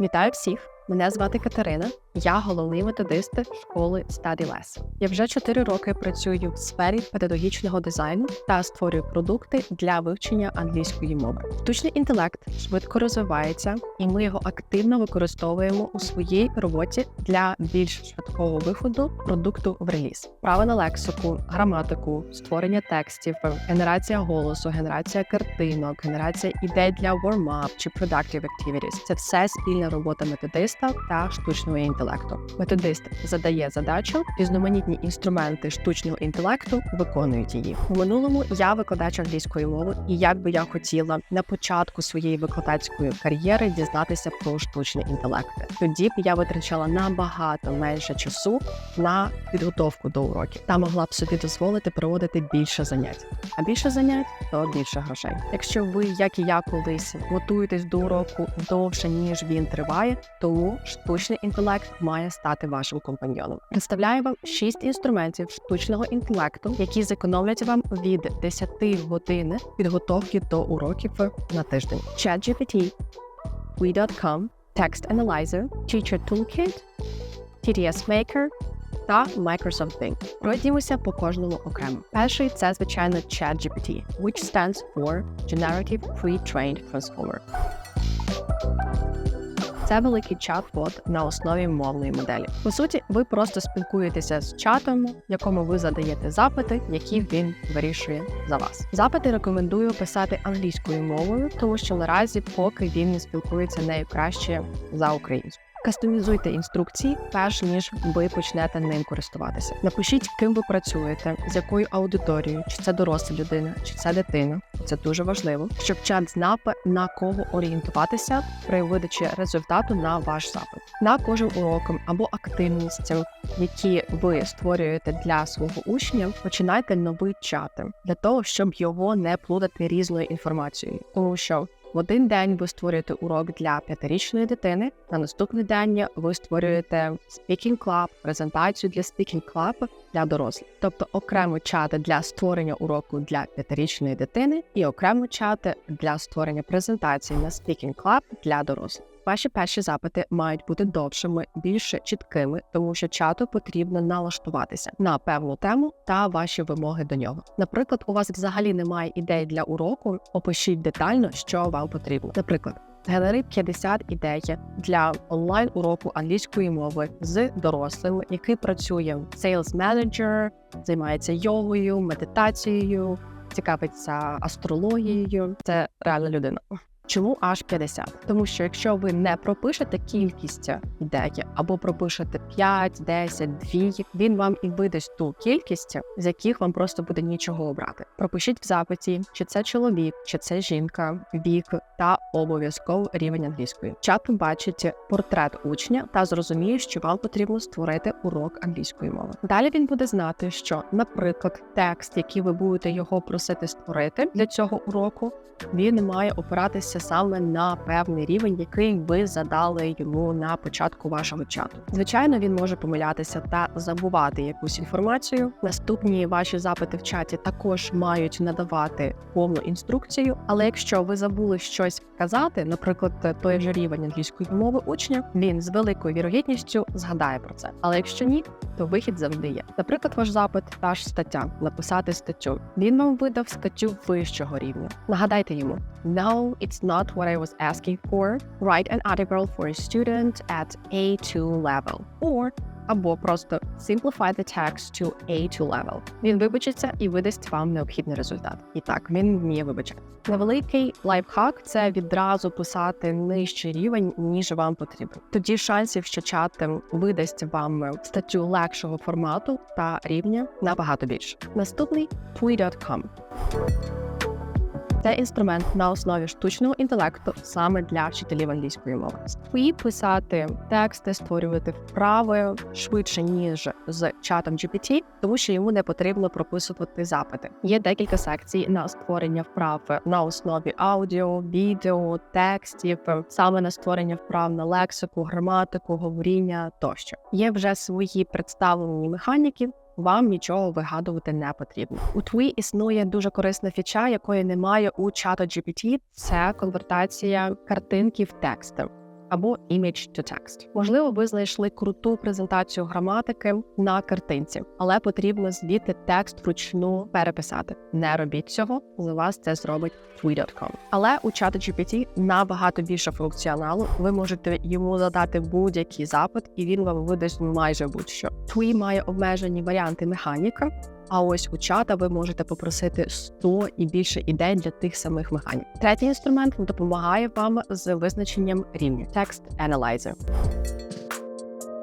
Вітаю всіх! Мене звати Катерина. Я головний методист школи StudyLess. Я вже 4 роки працюю в сфері педагогічного дизайну та створюю продукти для вивчення англійської мови. Штучний інтелект швидко розвивається, і ми його активно використовуємо у своїй роботі для більш швидкого виходу продукту в реліз. Право на лексику, граматику, створення текстів, генерація голосу, генерація картинок, генерація ідей для warm-up чи productive activities – Це все спільна робота методиста та штучного інтелекту. Методист задає задачу, різноманітні інструменти штучного інтелекту виконують її. У минулому я викладач англійської мови, і як би я хотіла на початку своєї викладацької кар'єри дізнатися про штучний інтелект. Тоді б я витрачала набагато менше часу на підготовку до уроків та могла б собі дозволити проводити більше занять. А більше занять то більше грошей. Якщо ви, як і я колись, готуєтесь до уроку довше ніж він триває, тому штучний інтелект має стати вашим компаньйоном. Представляю вам шість інструментів штучного інтелекту, які зекономлять вам від 10 годин підготовки до уроків на тиждень. ChatGPT, We.com, Text Analyzer, Teacher Toolkit, TDS Maker та Microsoft Bing. Пройдімося по кожному окремо. Перший це звичайно ChatGPT, which stands for Generative Pre-trained Transformer. Це великий чат-бот на основі мовної моделі. По суті, ви просто спілкуєтеся з чатом, якому ви задаєте запити, які він вирішує за вас. Запити рекомендую писати англійською мовою, тому що наразі поки він не спілкується нею краще за українською. Кастомізуйте інструкції, перш ніж ви почнете ним користуватися. Напишіть, ким ви працюєте, з якою аудиторією, чи це доросла людина, чи це дитина. Це дуже важливо, щоб чат знав на кого орієнтуватися при видачі результату на ваш запит. На кожен урок або активність, які ви створюєте для свого учня, починайте новий чат для того, щоб його не плутати різною інформацією, тому що. В один день ви створюєте урок для п'ятирічної дитини. На наступний день ви створюєте Speaking Club, презентацію для Speaking Club для дорослих, тобто окремо чати для створення уроку для п'ятирічної дитини і окремо чати для створення презентації на Speaking Club для дорослих. Ваші перші запити мають бути довшими, більш чіткими, тому що чату потрібно налаштуватися на певну тему та ваші вимоги до нього. Наприклад, у вас взагалі немає ідей для уроку, опишіть детально, що вам потрібно. Наприклад. Генери 50 ідей для онлайн уроку англійської мови з дорослим, який працює Sales Manager, займається йогою, медитацією, цікавиться астрологією. Це реальна людина. Чому аж 50? Тому що якщо ви не пропишете кількість ідей або пропишете 5, 10, 2, він вам і видасть ту кількість, з яких вам просто буде нічого обрати. Пропишіть в запиті, чи це чоловік, чи це жінка, вік та обов'язково рівень англійської. Чат побачить портрет учня та зрозуміє, що вам потрібно створити урок англійської мови. Далі він буде знати, що, наприклад, текст, який ви будете його просити створити для цього уроку, він має опиратися саме на певний рівень, який ви задали йому на початку вашого чату. Звичайно, він може помилятися та забувати якусь інформацію. Наступні ваші запити в чаті також мають надавати повну інструкцію. Але якщо ви забули щось казати, наприклад, той же рівень англійської мови учня, він з великою вірогідністю згадає про це. Але якщо ні, то вихід завжди є. Наприклад, ваш запит, та ж стаття, написати статтю. Він вам видав статтю вищого рівня. Нагадайте йому: No, it's not what I was asking for. Write an article for a student at A2 level. Or або просто simplify the text to A2 level. Він вибачиться і видасть вам необхідний результат. І так, він вміє вибачати. Невеликий лайфхак це відразу писати нижчий рівень, ніж вам потрібно. Тоді шансів, що чат видасть вам статтю легшого формату та рівня набагато більше. Наступний Pui.com. Це інструмент на основі штучного інтелекту саме для вчителів англійської мови. І писати тексти, створювати вправи швидше ніж з чатом GPT, тому що йому не потрібно прописувати запити. Є декілька секцій на створення вправ на основі аудіо, відео, текстів, саме на створення вправ на лексику, граматику, говоріння тощо. Є вже свої представлені механіки вам нічого вигадувати не потрібно. У Тві існує дуже корисна фіча, якої немає у чата GPT. Це конвертація картинки в текст. Або image to text. Можливо, ви знайшли круту презентацію граматики на картинці, але потрібно звідти текст вручну переписати. Не робіть цього, за вас це зробить Tweet.com. Але у чату GPT набагато більше функціоналу. Ви можете йому задати будь-який запит, і він вам видасть майже будь-що. Twee має обмежені варіанти механіка. А ось у чата ви можете попросити 100 і більше ідей для тих самих механік. Третій інструмент допомагає вам з визначенням рівня Text Analyzer.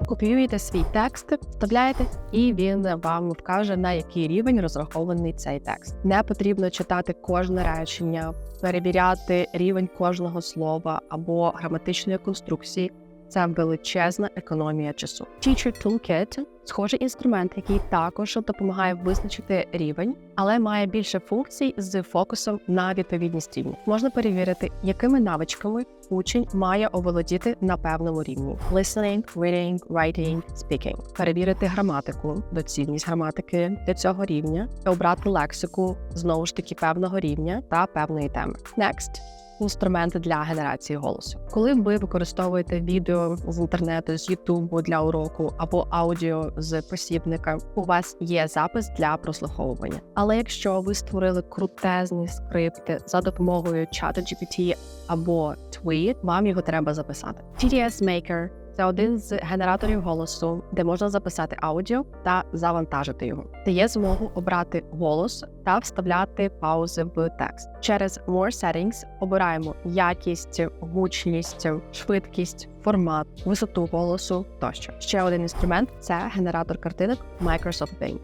Копіюєте свій текст, вставляєте, і він вам вкаже на який рівень розрахований цей текст. Не потрібно читати кожне речення, перевіряти рівень кожного слова або граматичної конструкції. Це величезна економія часу. Teacher Toolkit – схожий інструмент, який також допомагає визначити рівень, але має більше функцій з фокусом на відповідність рівня. Можна перевірити, якими навичками учень має оволодіти на певному рівні: listening, reading, writing, speaking. Перевірити граматику, доцільність граматики для цього рівня, обрати лексику знову ж таки певного рівня та певної теми. Next інструменти для генерації голосу. Коли ви використовуєте відео з інтернету, з Ютубу для уроку або аудіо з посібника, у вас є запис для прослуховування. Але якщо ви створили крутезні скрипти за допомогою чату GPT або Tweet, вам його треба записати. TDS Maker – це один з генераторів голосу, де можна записати аудіо та завантажити його. Дає змогу обрати голос та вставляти паузи в текст. Через More Settings обираємо якість, гучність, швидкість, формат, висоту голосу тощо. Ще один інструмент це генератор картинок Microsoft Bing.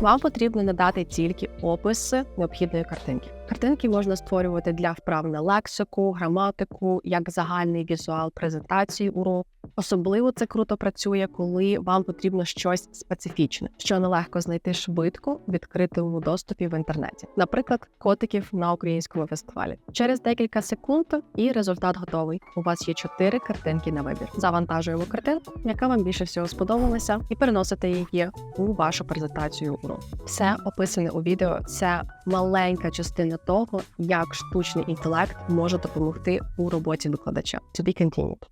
Вам потрібно надати тільки опис необхідної картинки. Картинки можна створювати для вправ на лексику, граматику, як загальний візуал презентації уроку. Особливо це круто працює, коли вам потрібно щось специфічне, що нелегко знайти швидко в відкритому доступі в інтернеті, наприклад, котиків на українському фестивалі. Через декілька секунд і результат готовий. У вас є чотири картинки на вибір. Завантажуємо картинку, яка вам більше всього сподобалася, і переносите її у вашу презентацію уроку. Все описане у відео. Це маленька частина того, як штучний інтелект може допомогти у роботі викладача. To be continued.